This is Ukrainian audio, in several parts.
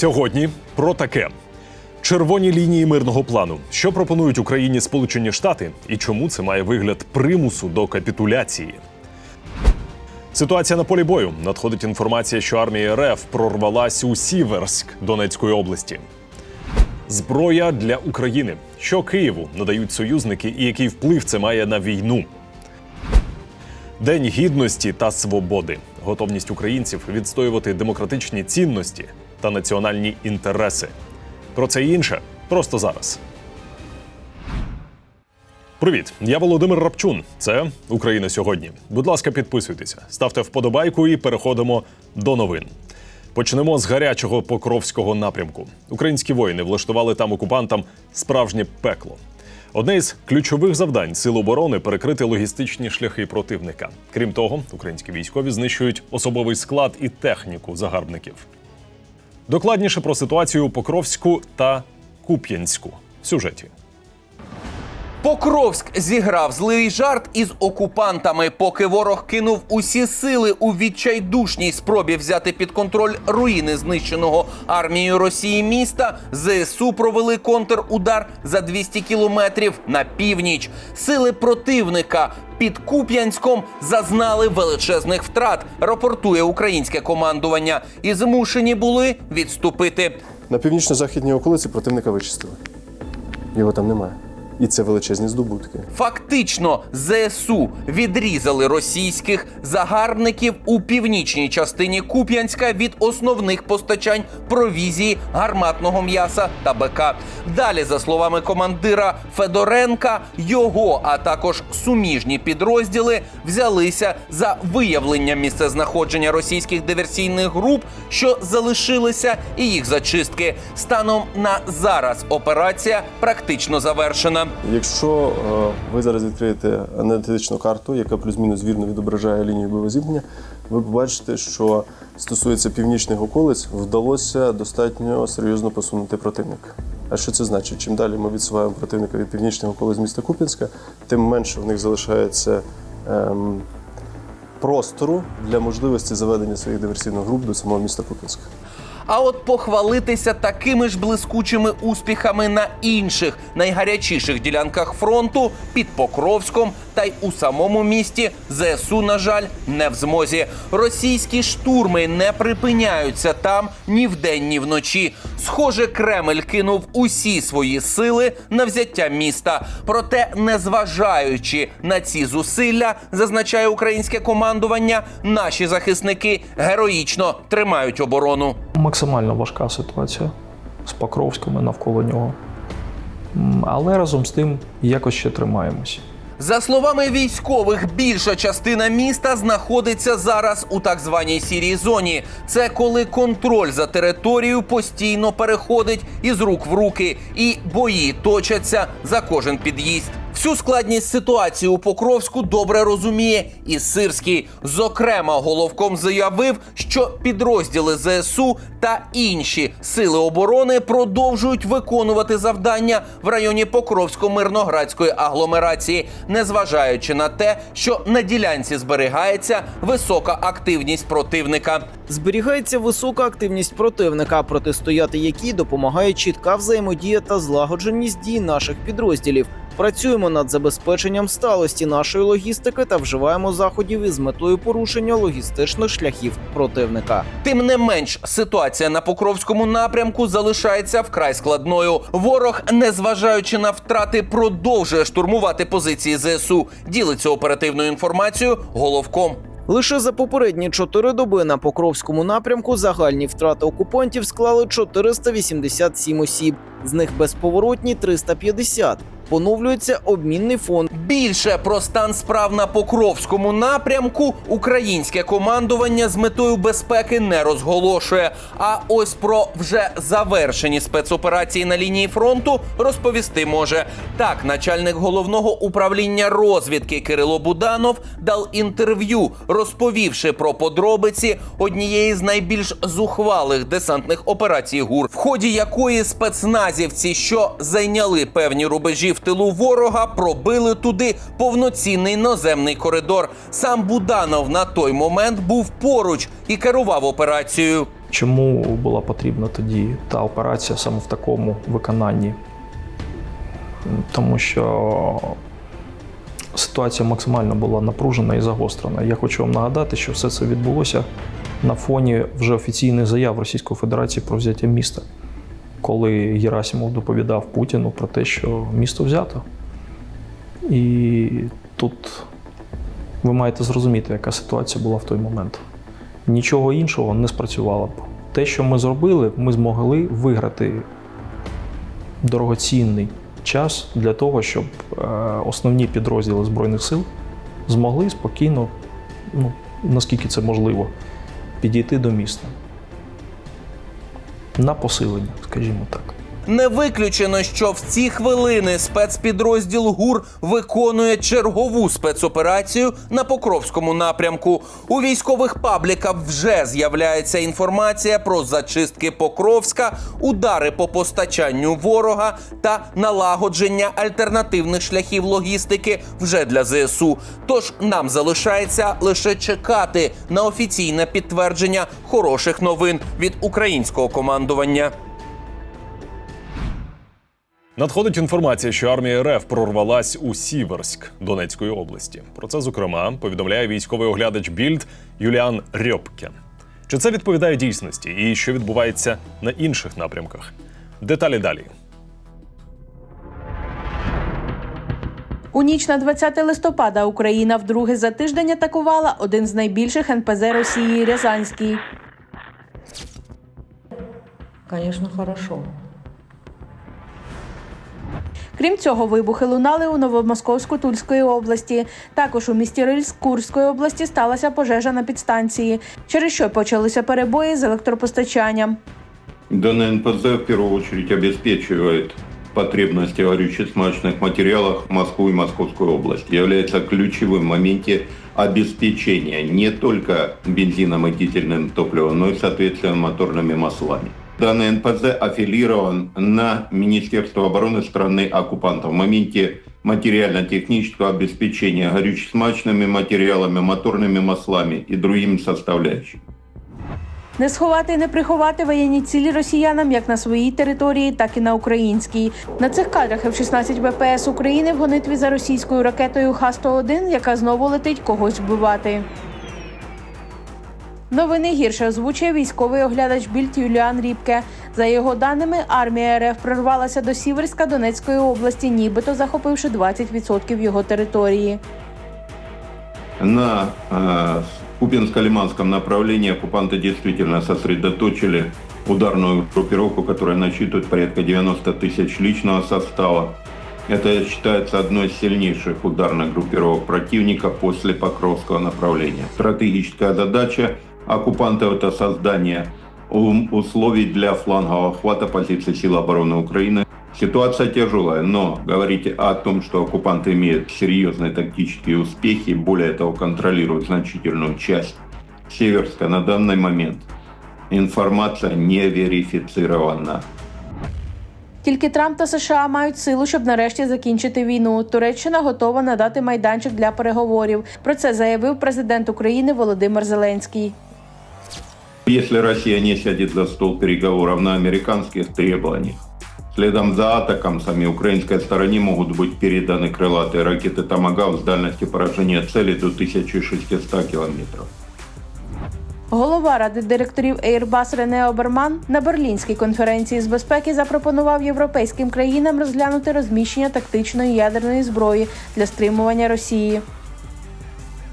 Сьогодні про таке: червоні лінії мирного плану. Що пропонують Україні Сполучені Штати, і чому це має вигляд примусу до капітуляції? Ситуація на полі бою. Надходить інформація, що армія РФ прорвалась у Сіверськ Донецької області. Зброя для України. Що Києву надають союзники, і який вплив це має на війну? День гідності та свободи. Готовність українців відстоювати демократичні цінності та національні інтереси. Про це і інше просто зараз. Привіт, я Володимир Рапчун. Це Україна сьогодні. Будь ласка, підписуйтеся, ставте вподобайку і переходимо до новин. Почнемо з гарячого покровського напрямку. Українські воїни влаштували там окупантам справжнє пекло. Одне із ключових завдань сил оборони перекрити логістичні шляхи противника. Крім того, українські військові знищують особовий склад і техніку загарбників. Докладніше про ситуацію у Покровську та Куп'янську в сюжеті. Покровськ зіграв злий жарт із окупантами, поки ворог кинув усі сили у відчайдушній спробі взяти під контроль руїни знищеного армією Росії міста. ЗСУ провели контрудар за 200 кілометрів на північ. Сили противника під Куп'янськом зазнали величезних втрат. Рапортує українське командування, і змушені були відступити. На північно-західній околиці противника вичистили. Його там немає. І це величезні здобутки. Фактично, ЗСУ відрізали російських загарбників у північній частині Куп'янська від основних постачань провізії, гарматного м'яса та БК. Далі, за словами командира Федоренка, його, а також суміжні підрозділи взялися за виявлення місцезнаходження російських диверсійних груп, що залишилися, і їх зачистки. Станом на зараз операція практично завершена. Якщо е, ви зараз відкриєте аналітичну карту, яка плюс-мінус вірно відображає лінію бойового ви побачите, що стосується північних околиць, вдалося достатньо серйозно посунути противника. А що це значить? Чим далі ми відсуваємо противника від північних околиць міста Куп'янська, тим менше в них залишається ем, простору для можливості заведення своїх диверсійних груп до самого міста Куп'янська. А от похвалитися такими ж блискучими успіхами на інших найгарячіших ділянках фронту під Покровськом та й у самому місті ЗСУ, на жаль, не в змозі. Російські штурми не припиняються там ні вдень, ні вночі. Схоже, Кремль кинув усі свої сили на взяття міста. Проте, незважаючи на ці зусилля, зазначає українське командування, наші захисники героїчно тримають оборону. Максимально важка ситуація з Покровськом і навколо нього. Але разом з тим якось ще тримаємось. За словами військових, більша частина міста знаходиться зараз у так званій сірій зоні. Це коли контроль за територією постійно переходить із рук в руки, і бої точаться за кожен під'їзд. Всю складність ситуації у Покровську добре розуміє і Сирський. Зокрема, головком заявив, що підрозділи ЗСУ та інші сили оборони продовжують виконувати завдання в районі Покровсько-мирноградської агломерації, незважаючи на те, що на ділянці зберігається висока активність противника. Зберігається висока активність противника, протистояти якій допомагає чітка взаємодія та злагодженість дій наших підрозділів. Працюємо над забезпеченням сталості нашої логістики та вживаємо заходів із метою порушення логістичних шляхів противника. Тим не менш, ситуація на Покровському напрямку залишається вкрай складною. Ворог, незважаючи на втрати, продовжує штурмувати позиції ЗСУ. Ділиться оперативною інформацією головком. Лише за попередні чотири доби на Покровському напрямку загальні втрати окупантів склали 487 осіб, з них безповоротні 350. Поновлюється обмінний фонд. Більше про стан справ на Покровському напрямку українське командування з метою безпеки не розголошує. А ось про вже завершені спецоперації на лінії фронту розповісти може. Так, начальник головного управління розвідки Кирило Буданов дав інтерв'ю, розповівши про подробиці однієї з найбільш зухвалих десантних операцій ГУР, в ході якої спецназівці, що зайняли певні рубежі в тилу ворога, пробили туди повноцінний наземний коридор. Сам Буданов на той момент був поруч і керував операцією. Чому була потрібна тоді та операція саме в такому виконанні? Тому що ситуація максимально була напружена і загострена. Я хочу вам нагадати, що все це відбулося на фоні вже офіційних заяв Російської Федерації про взяття міста, коли Герасимов доповідав Путіну про те, що місто взято. І тут ви маєте зрозуміти, яка ситуація була в той момент. Нічого іншого не спрацювало б. Те, що ми зробили, ми змогли виграти дорогоцінний час для того, щоб е, основні підрозділи Збройних сил змогли спокійно, ну, наскільки це можливо, підійти до міста. На посилення, скажімо так. Не виключено, що в ці хвилини спецпідрозділ ГУР виконує чергову спецоперацію на Покровському напрямку. У військових пабліках вже з'являється інформація про зачистки Покровська, удари по постачанню ворога та налагодження альтернативних шляхів логістики вже для ЗСУ. Тож нам залишається лише чекати на офіційне підтвердження хороших новин від українського командування. Надходить інформація, що армія РФ прорвалась у Сіверськ Донецької області. Про це, зокрема, повідомляє військовий оглядач Більд Юліан Рьопке. Чи це відповідає дійсності і що відбувається на інших напрямках? Деталі далі. У ніч на 20 листопада Україна вдруге за тиждень атакувала один з найбільших НПЗ Росії Рязанський. Конечно, хорошо. Крім цього, вибухи лунали у Новомосковську Тульської області. Також у місті Рильськ Курської області сталася пожежа на підстанції, через що почалися перебої з електропостачанням. Данный НПЗ в первую очередь обеспечивает потребности в горюче-смазочных материалах Москву и Московскую область. Является ключевым в моменте обеспечения не только бензином и дизельным топливом, но и, соответственно, моторными маслами. Данный НПЗ аффилирован на Министерство обороны страны-оккупанта в моменте материально-технического обеспечения горюче-смазочными материалами, моторными маслами и другими составляющими. Не сховати і не приховати воєнні цілі росіянам як на своїй території, так і на українській. На цих кадрах F-16 ВПС України в гонитві за російською ракетою Х-101, яка знову летить когось вбивати. Новини гірше озвучує військовий оглядач Більд Юліан Ріпке. За його даними, армія РФ прорвалася до Сіверська Донецької області, нібито захопивши 20% його території. На э, Купинско-Лиманском направлении оккупанты действительно сосредоточили ударную группировку, которая насчитывает порядка 90 тысяч личного состава. Это считается одной из сильнейших ударных группировок противника после Покровского направления. Стратегическая задача оккупантов – это создание ум- условий для флангового охвата позиций сил обороны Украины. Ситуация тяжелая, но говорить о том, что оккупанты имеют серьезные тактические успехи, более того, контролируют значительную часть Северска на данный момент, информация не верифицирована. Тільки Трамп та США мають силу, щоб нарешті закінчити війну. Туреччина готова надати майданчик для переговорів. Про це заявив президент України Володимир Зеленський. Если Россия не сядет за стол переговоров на американских требованиях, следом за атакамсами украинской стороне могут быть переданы крылатые ракеты «Томагав» с дальностью поражения цели до 1600 километров. Голова ради директорів Airbus Рене Оберман на Берлінській конференції з безпеки запропонував європейським країнам розглянути розміщення тактичної ядерної зброї для стримування Росії.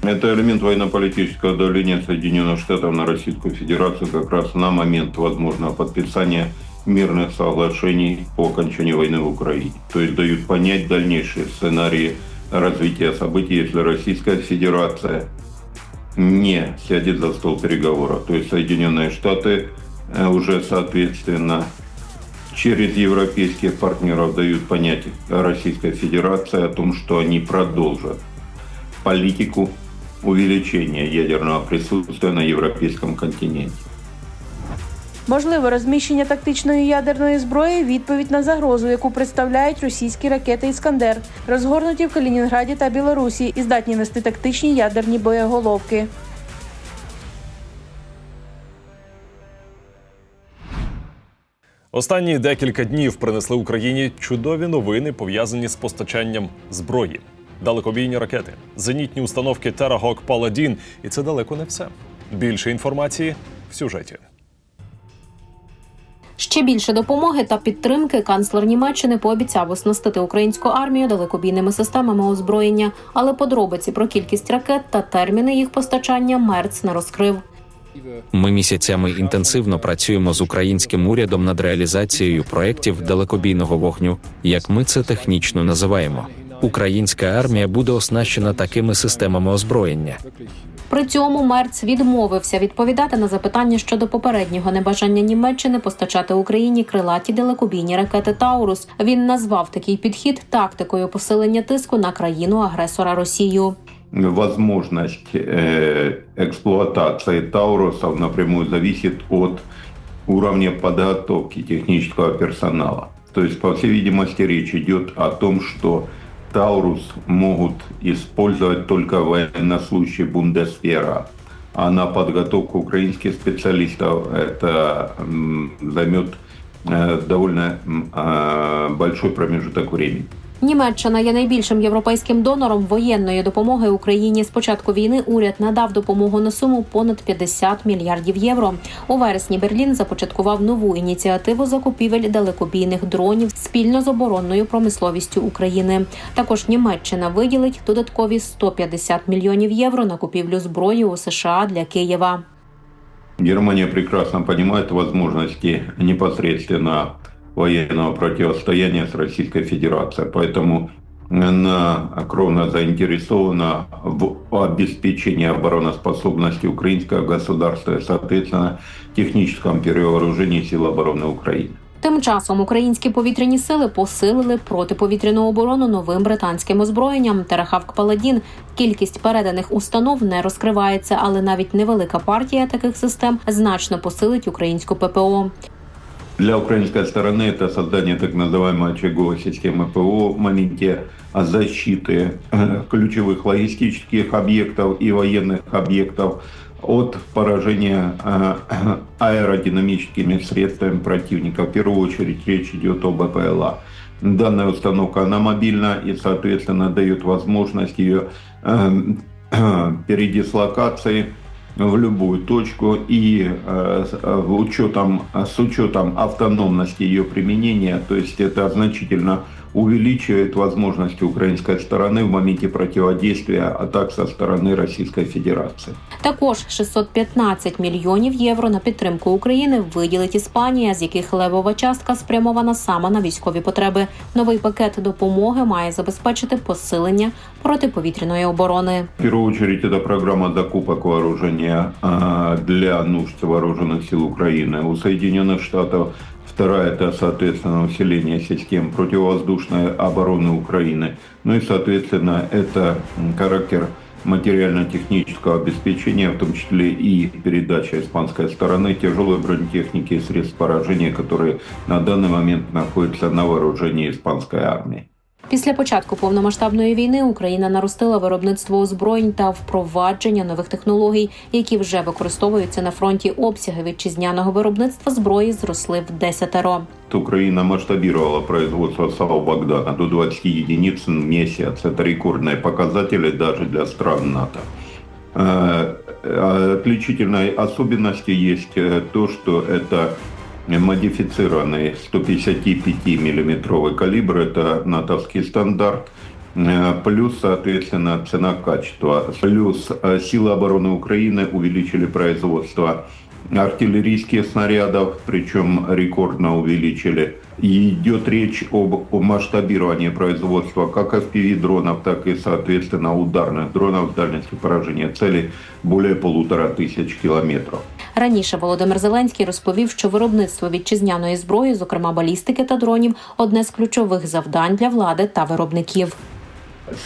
Это элемент военно-политического давления Соединенных Штатов на Российскую Федерацию как раз на момент возможного подписания мирных соглашений по окончанию войны в Украине. То есть дают понять дальнейшие сценарии развития событий, если Российская Федерация не сядет за стол переговоров. То есть Соединенные Штаты э, уже соответственно через европейских партнеров дают понять Российской Федерации о том, что они продолжат политику увеличения ядерного присутствия на европейском континенте. Можливе розміщення тактичної ядерної зброї відповідь на загрозу, яку представляють російські ракети Іскандер, розгорнуті в Калінінграді та Білорусі і здатні нести тактичні ядерні боєголовки. Останні декілька днів принесли Україні чудові новини, пов'язані з постачанням зброї. Далекобійні ракети, зенітні установки Terrahawk Paladin. І це далеко не все. Більше інформації в сюжеті. Ще більше допомоги та підтримки канцлер Німеччини пообіцяв оснастити українську армію далекобійними системами озброєння, але подробиці про кількість ракет та терміни їх постачання Мерц не розкрив. Ми місяцями інтенсивно працюємо з українським урядом над реалізацією проєктів далекобійного вогню, як ми це технічно називаємо. Українська армія буде оснащена такими системами озброєння. При цьому Мерц відмовився відповідати на запитання щодо попереднього небажання Німеччини постачати Україні крилаті далекобійні ракети Таурус. Він назвав такий підхід тактикою посилення тиску на країну агресора Росію. Возможность эксплуатации Таурусов напрямую зависит от уровня подготовки технического персонала. То есть, по всей видимости, речь идет о том, что Таурус могут использовать только военнослужащие Бундесвера. А на подготовку украинских специалистов это займет э, довольно э, большой промежуток времени. Німеччина є найбільшим європейським донором воєнної допомоги Україні. З початку війни уряд надав допомогу на суму понад 50 мільярдів євро. У вересні Берлін започаткував нову ініціативу закупівель далекобійних дронів спільно з оборонною промисловістю України. Також Німеччина виділить додаткові 150 мільйонів євро на купівлю зброї у США для Києва. Германия прекрасно понимает возможности непосредственно военного противостояния с Российской Федерацией. Поэтому она кровно заинтересована в обеспечении обороноспособности украинского государства и, соответственно, техническом перевооружении сил обороны Украины. Тим часом українські повітряні сили посилили протиповітряну оборону новим британським озброєнням Терахавк Паладін. Кількість переданих установ не розкривається, але навіть невелика партія таких систем значно посилить українську ППО. Для украинской стороны это создание так называемой очаговой системы ПВО в моменте защиты э, ключевых логистических объектов и военных объектов от поражения э, аэродинамическими средствами противника. В первую очередь речь идет об БПЛА. Данная установка, она мобильна и, соответственно, дает возможность ее э, передислокации в любую точку и э, с, э, в учетом, с учетом автономности ее применения, то есть это значительно увеличивает возможности украинской стороны в моменте противодействия атак со стороны Российской Федерации. Також 615 мільйонів євро на підтримку України виділить Іспанія, з яких левова частка спрямована саме на військові потреби. Новий пакет допомоги має забезпечити посилення протиповітряної оборони. В первую очередь это программа закупок вооружения а, для нужд вооруженных сил Украины. У Соединенных Штатов Вторая это, соответственно, усиление систем противовоздушной обороны Украины. Ну и, соответственно, это характер материально-технического обеспечения, в том числе и передача испанской стороны тяжелой бронетехники и средств поражения, которые на данный момент находятся на вооружении испанской армии. Після початку повномасштабної війни Україна наростила виробництво озброєнь та впровадження нових технологій, які вже використовуються на фронті. Обсяги вітчизняного виробництва зброї зросли в десятеро. Украина масштабировала производство САУ «Богдана» до 20 единиц в месяц. Это рекордные показатели даже для стран НАТО. Э, э, Отличительной особенностью есть э, то, что это модифицированный 155-миллиметровый калибр, это натовский стандарт, Э, плюс, соответственно, цена-качество, плюс э, силы обороны Украины увеличили производство артиллерийских снарядов, причем рекордно увеличили. И идет речь об, о масштабировании производства как FPV-дронов, так и, соответственно, ударных дронов с дальностью поражения цели более полутора тысяч километров. Раніше Володимир Зеленський розповів, що виробництво вітчизняної зброї, зокрема балістики та дронів, одне з ключових завдань для влади та виробників.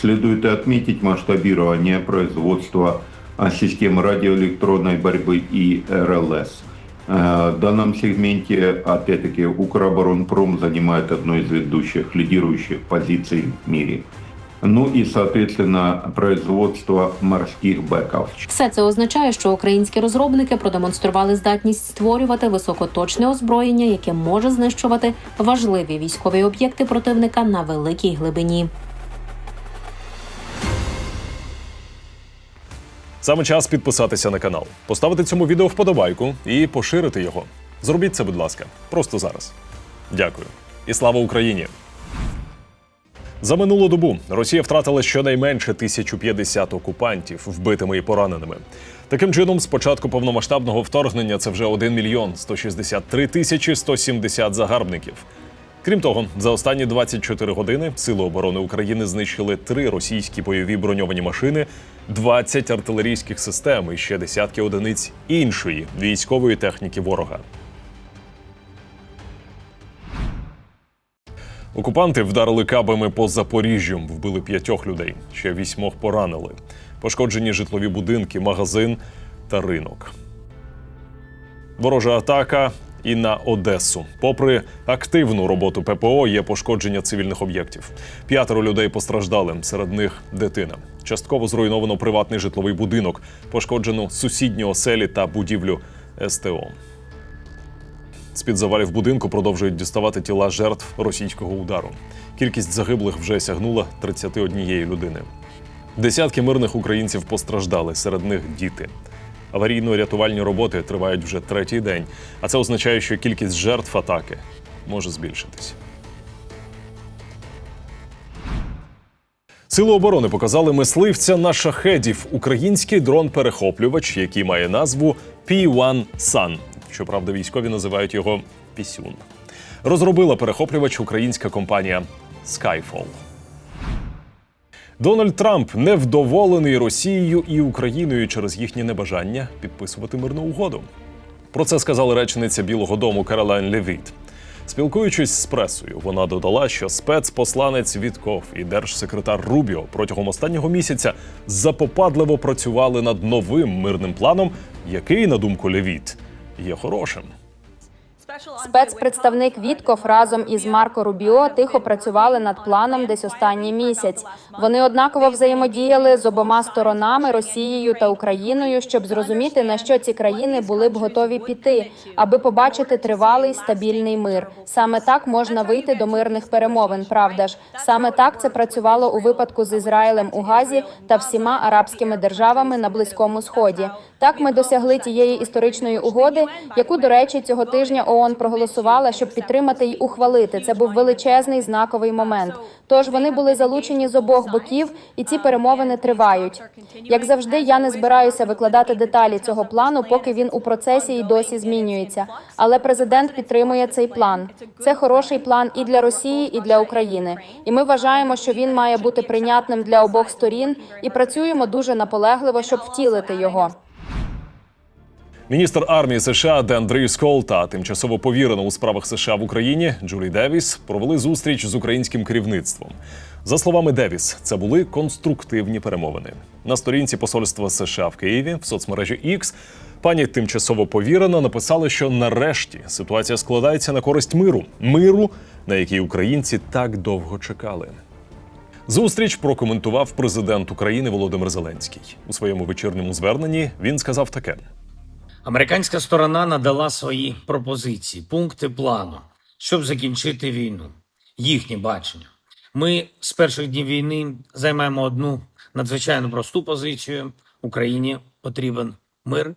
Следует и отметить масштабирование производства а, систем радиоэлектронной борьбы и РЛС. Э, В данном сегменте, опять-таки, Укроборонпром занимает одну из ведущих, лидирующих позиций в мире. ну и, соответственно, производство морских бэков. Все це означає, що українські розробники продемонстрували здатність створювати високоточне озброєння, яке може знищувати важливі військові об'єкти противника на великій глибині. Саме час підписатися на канал, поставити цьому відео вподобайку і поширити його. Зробіть це, будь ласка, просто зараз. Дякую. І слава Україні! За минулу добу Росія втратила щонайменше 1050 окупантів вбитими і пораненими. Таким чином, з початку повномасштабного вторгнення це вже 1 мільйон 163 тисячі 170 загарбників. Крім того, за останні 24 години Сили оборони України знищили три російські бойові броньовані машини, 20 артилерійських систем і ще десятки одиниць іншої військової техніки ворога. Окупанти вдарили кабами по Запоріжжю, вбили п'ятьох людей, ще вісьмох поранили. Пошкоджені житлові будинки, магазин та ринок. Ворожа атака і на Одесу. Попри активну роботу ППО, є пошкодження цивільних об'єктів. П'ятеро людей постраждали, серед них дитина. Частково зруйновано приватний житловий будинок, пошкоджено сусідні оселі та будівлю СТО. З-під завалів будинку продовжують діставати тіла жертв російського удару. Кількість загиблих вже сягнула 31 людини. Десятки мирних українців постраждали, серед них діти. Аварійно-рятувальні роботи тривають вже третій день, а це означає, що кількість жертв атаки може збільшитись. Сили оборони показали мисливця на шахедів український дрон-перехоплювач, який має назву P-1 Sun. Щоправда, військові називають його Пісюн. Розробила перехоплювач українська компанія Skyfall. Дональд Трамп невдоволений Росією і Україною через їхнє небажання підписувати мирну угоду. Про це сказала речниця Білого Дому Каролайн Левіт. Спілкуючись з пресою, вона додала, що спецпосланець Вітков і держсекретар Рубіо протягом останнього місяця запопадливо працювали над новим мирним планом, який, на думку Левіт, є хорошим. Спецпредставник Вітков разом із Марко Рубіо тихо працювали над планом десь останній місяць. Вони однаково взаємодіяли з обома сторонами Росією та Україною, щоб зрозуміти на що ці країни були б готові піти, аби побачити тривалий стабільний мир. Саме так можна вийти до мирних перемовин. Правда ж, саме так це працювало у випадку з Ізраїлем у Газі та всіма арабськими державами на Близькому Сході. Так ми досягли тієї історичної угоди, яку, до речі, цього тижня ООН проголосувала, щоб підтримати й ухвалити. Це був величезний знаковий момент. Тож вони були залучені з обох боків, і ці перемовини тривають. Як завжди, я не збираюся викладати деталі цього плану, поки він у процесі і досі змінюється. Але президент підтримує цей план. Це хороший план і для Росії, і для України. І ми вважаємо, що він має бути прийнятним для обох сторін, і працюємо дуже наполегливо, щоб втілити його. Міністр армії США Ден Дріскол та тимчасово повірена у справах США в Україні Джулі Девіс провели зустріч з українським керівництвом. За словами Девіс, це були конструктивні перемовини. На сторінці посольства США в Києві в соцмережі X пані тимчасово повірена написала, що нарешті ситуація складається на користь миру, миру, на який українці так довго чекали. Зустріч прокоментував президент України Володимир Зеленський у своєму вечірньому зверненні. Він сказав таке. Американська сторона надала свої пропозиції, пункти плану, щоб закінчити війну. Їхнє бачення. Ми з перших днів війни займаємо одну надзвичайно просту позицію. Україні потрібен мир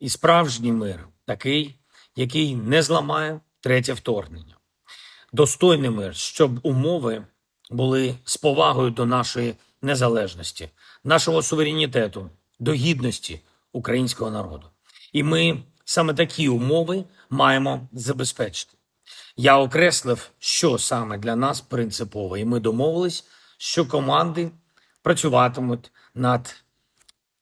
і справжній мир, такий, який не зламає третє вторгнення. Достойний мир, щоб умови були з повагою до нашої незалежності, нашого суверенітету, до гідності українського народу. І ми саме такі умови маємо забезпечити. Я окреслив, що саме для нас принципово, і ми домовились, що команди працюватимуть над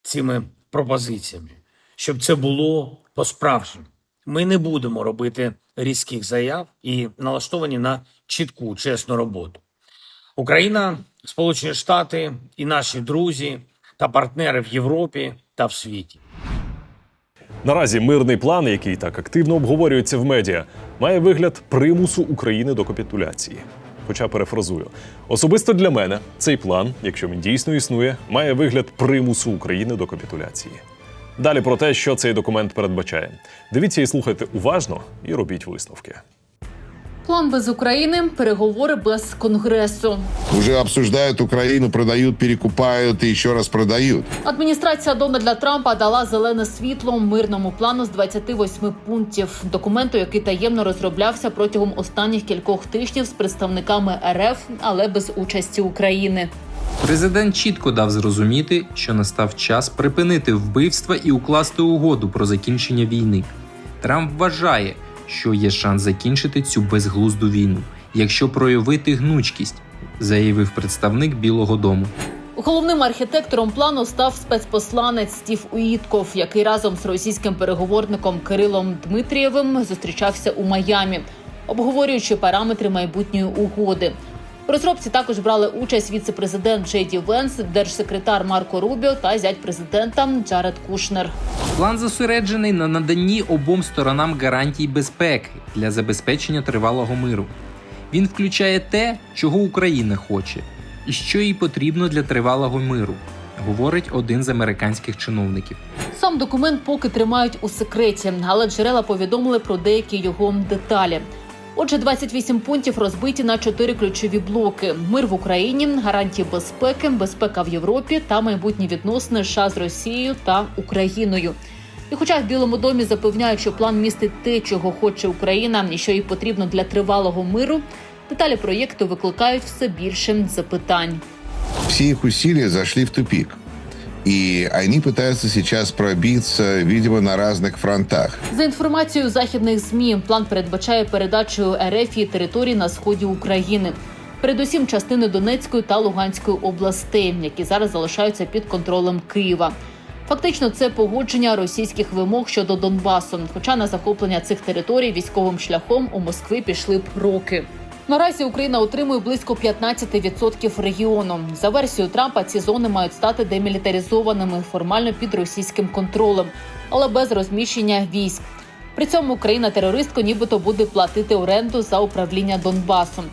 цими пропозиціями, щоб це було по-справжньому. Ми не будемо робити різких заяв і налаштовані на чітку, чесну роботу. Україна, Сполучені Штати і наші друзі та партнери в Європі та в світі. Наразі мирний план, який так активно обговорюється в медіа, має вигляд примусу України до капітуляції. Хоча перефразую. Особисто для мене цей план, якщо він дійсно існує, має вигляд примусу України до капітуляції. Далі про те, що цей документ передбачає. Дивіться і слухайте уважно і робіть висновки. План без України, переговори без конгресу. Уже обсуждают Украину, продают, перекупают и еще раз продают. Адміністрація Дональда Трампа дала зелене світло мирному плану з 28 пунктів. Документу, який таємно розроблявся протягом останніх кількох тижнів з представниками РФ, але без участі України. Президент чітко дав зрозуміти, що настав час припинити вбивства і укласти угоду про закінчення війни. Трамп вважає, що є шанс закінчити цю безглузду війну, якщо проявити гнучкість, заявив представник Білого Дому. Головним архітектором плану став спецпосланець Стів Уїтков, який разом з російським переговорником Кирилом Дмитрієвим зустрічався у Майамі, обговорюючи параметри майбутньої угоди. У розробці також брали участь віце-президент Джей Ді Венс, держсекретар Марко Рубіо та зять президента Джаред Кушнер. План зосереджений на наданні обом сторонам гарантій безпеки для забезпечення тривалого миру. Він включає те, чого Україна хоче, і що їй потрібно для тривалого миру, говорить один з американських чиновників. Сам документ поки тримають у секреті, але джерела повідомили про деякі його деталі. Отже, 28 пунктів розбиті на чотири ключові блоки: мир в Україні, гарантії безпеки, безпека в Європі та майбутні відносини США з Росією та Україною. І хоча в Білому домі запевняють, що план містить те, чого хоче Україна, і що їй потрібно для тривалого миру, деталі проєкту викликають все більше запитань. Все их усилия зашли в тупик. И они пытаются сейчас пробиться, видимо, на разных фронтах. За інформацією західних змі, план передбачає передачу РФ територій на сході України, передусім частини Донецької та Луганської областей, які зараз залишаються під контролем Києва. Фактично, це погодження російських вимог щодо Донбасу. Хоча на захоплення цих територій військовим шляхом у Москви пішли б роки. Наразі Україна отримує близько 15% регіону. За версією Трампа, ці зони мають стати демілітаризованими формально під російським контролем, але без розміщення військ. При цьому Україна-терористка нібито буде платити оренду за управління Донбасом.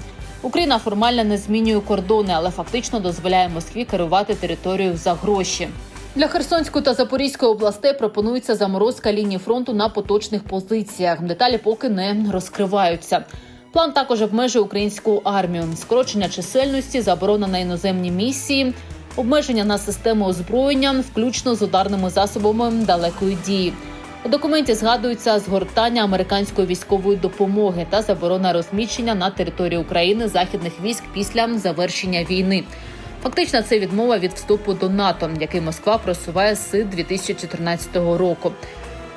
Україна формально не змінює кордони, але фактично дозволяє Москві керувати територією за гроші. Для Херсонської та Запорізької областей пропонується заморозка лінії фронту на поточних позиціях. Деталі поки не розкриваються. План також обмежує українську армію, скорочення чисельності, заборона на іноземні місії, обмеження на систему озброєння, включно з ударними засобами далекої дії. У документі згадується згортання американської військової допомоги та заборона розміщення на території України західних військ після завершення війни. Фактично, це відмова від вступу до НАТО, який Москва просуває з 2014 року.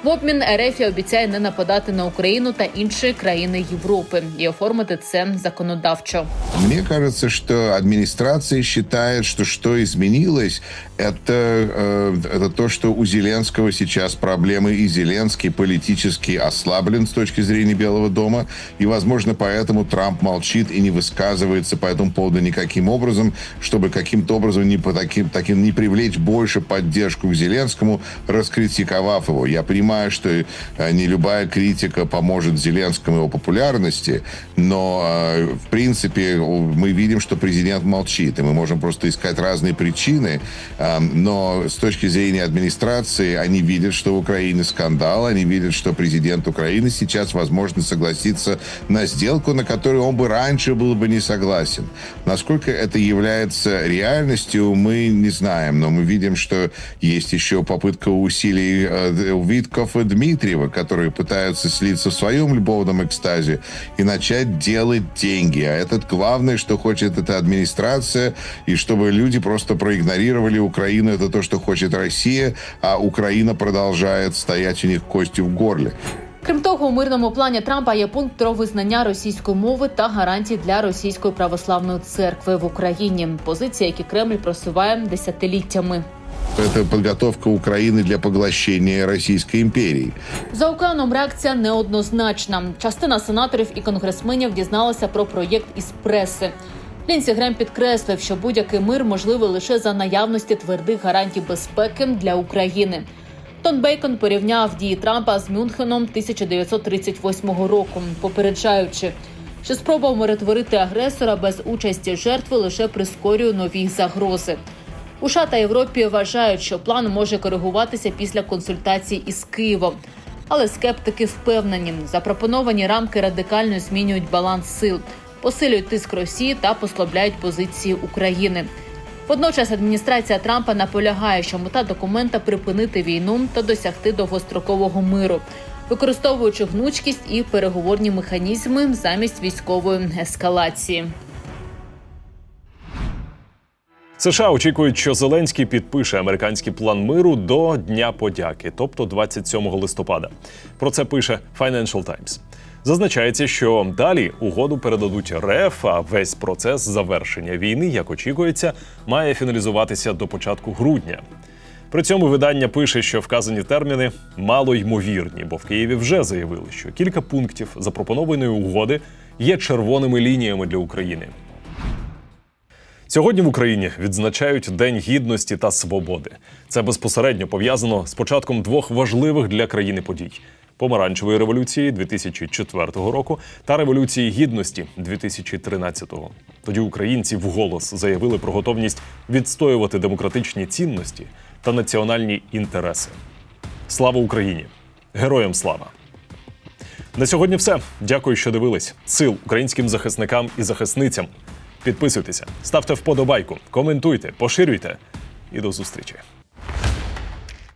В обмін РФ обіцяє не нападати на Україну та інші країни Європи і оформити це законодавчо. Мне кажется, что администрация считает, что что изменилось, это, э, это то, что у Зеленского сейчас проблемы, и Зеленский политически ослаблен с точки зрения Белого дома, и, возможно, поэтому Трамп молчит и не высказывается по этому поводу никаким образом, чтобы каким-то образом не, по таким, таким, не привлечь больше поддержку к Зеленскому, раскритиковав его. Я понимаю, что э, не любая критика поможет Зеленскому его популярности, но, э, в принципе, мы видим, что президент молчит, и мы можем просто искать разные причины, э, но с точки зрения администрации они видят, что в Украине скандал, они видят, что президент Украины сейчас, возможно, согласится на сделку, на которую он бы раньше был бы не согласен. Насколько это является реальностью, мы не знаем, но мы видим, что есть еще попытка усилий э, Витков и Дмитриева, которые пытаются слиться в своем любовном экстазе и начать делать деньги. А это главное, что хочет эта администрация, и чтобы люди просто проигнорировали Украину, это то, что хочет Россия, а Украина продолжает стоять у них костью в горле. Крім того, у мирному плані Трампа є пункт про визнання російської мови та гарантій для російської православної церкви в Україні. Позиції, які Кремль просуває десятиліттями. Это подготовка Украины для поглощения Российской империи. За океаном реакція неоднозначна. Частина сенаторів і конгресменів дізналася про проєкт із преси. Лінсі Грем підкреслив, що будь-який мир можливий лише за наявності твердих гарантій безпеки для України. Тон Бейкон порівняв дії Трампа з Мюнхеном 1938 року, попереджаючи, що спроба умиротворити агресора без участі жертви лише прискорює нові загрози. У США та Європі вважають, що план може коригуватися після консультацій із Києвом. Але скептики впевнені, запропоновані рамки радикально змінюють баланс сил, посилюють тиск Росії та послабляють позиції України. Водночас адміністрація Трампа наполягає, що мета документа припинити війну та досягти довгострокового миру, використовуючи гнучкість і переговорні механізми замість військової ескалації. США очікують, що Зеленський підпише американський план миру до Дня подяки, тобто 27 листопада. Про це пише Financial Times. Зазначається, що далі угоду передадуть РФ, а весь процес завершення війни, як очікується, має фіналізуватися до початку грудня. При цьому видання пише, що вказані терміни мало ймовірні, бо в Києві вже заявили, що кілька пунктів запропонованої угоди є червоними лініями для України. Сьогодні в Україні відзначають День гідності та свободи. Це безпосередньо пов'язано з початком двох важливих для країни подій: помаранчевої революції 2004 року та революції гідності 2013 Тоді українці вголос заявили про готовність відстоювати демократичні цінності та національні інтереси. Слава Україні! Героям слава! На сьогодні все. Дякую, що дивились. Сил українським захисникам і захисницям. Підписуйтеся, ставте вподобайку, коментуйте, поширюйте і до зустрічі.